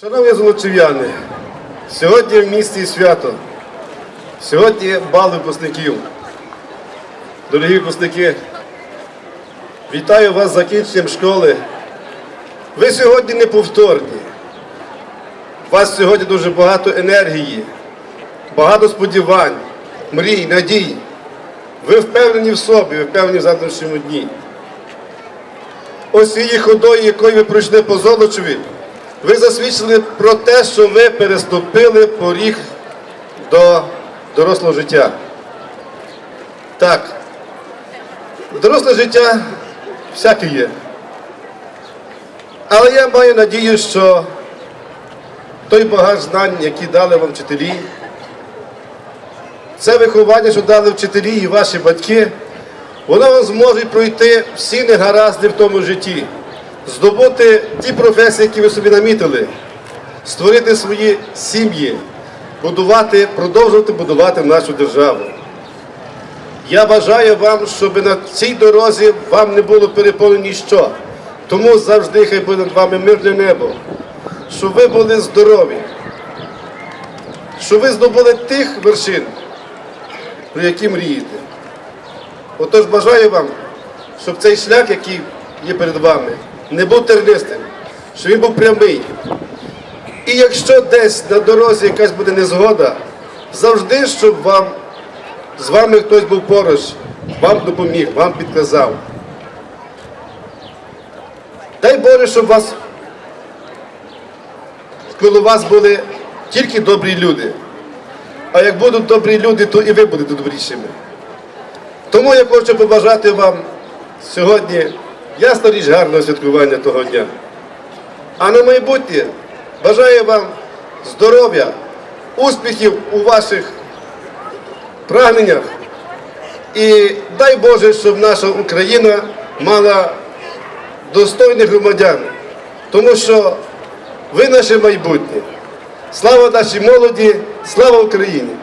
Шановні золочів'яни, сьогодні в місті свято. Сьогодні бал випускників. Дорогі випускники, вітаю вас з закінченням школи. Ви сьогодні неповторні. У вас сьогодні дуже багато енергії, багато сподівань, мрій, надій. Ви впевнені в собі, ви впевнені в завтрашньому дні. Ось її ходою, якою ви пройшли по Золочеві, ви засвідчили про те, що ви переступили поріг до дорослого життя. Так, доросле життя всяке є. Але я маю надію, що той багаж знань, які дали вам вчителі, це виховання, що дали вчителі і ваші батьки, воно вам зможе пройти всі негаразди в тому житті, здобути ті професії, які ви собі намітили, створити свої сім'ї, будувати, продовжувати будувати нашу державу. Я бажаю вам, щоб на цій дорозі вам не було переповнено ніщо. Тому завжди хай буде над вами мирне небо, щоб ви були здорові, щоб ви здобули тих вершин, про які мрієте. Отож бажаю вам, щоб цей шлях, який є перед вами, не був тернистим, щоб він був прямий. І якщо десь на дорозі якась буде незгода, завжди, щоб вам з вами хтось був поруч, вам допоміг, вам підказав. Дай Боже, щоб вас, коло вас були тільки добрі люди. А як будуть добрі люди, то і ви будете добрішими. Тому я хочу побажати вам сьогодні ясна річ гарного святкування того дня. А на майбутнє бажаю вам здоров'я, успіхів у ваших прагненнях. І дай Боже, щоб наша Україна мала достойних громадян, тому що ви наше майбутнє. Слава нашій молоді, слава Україні!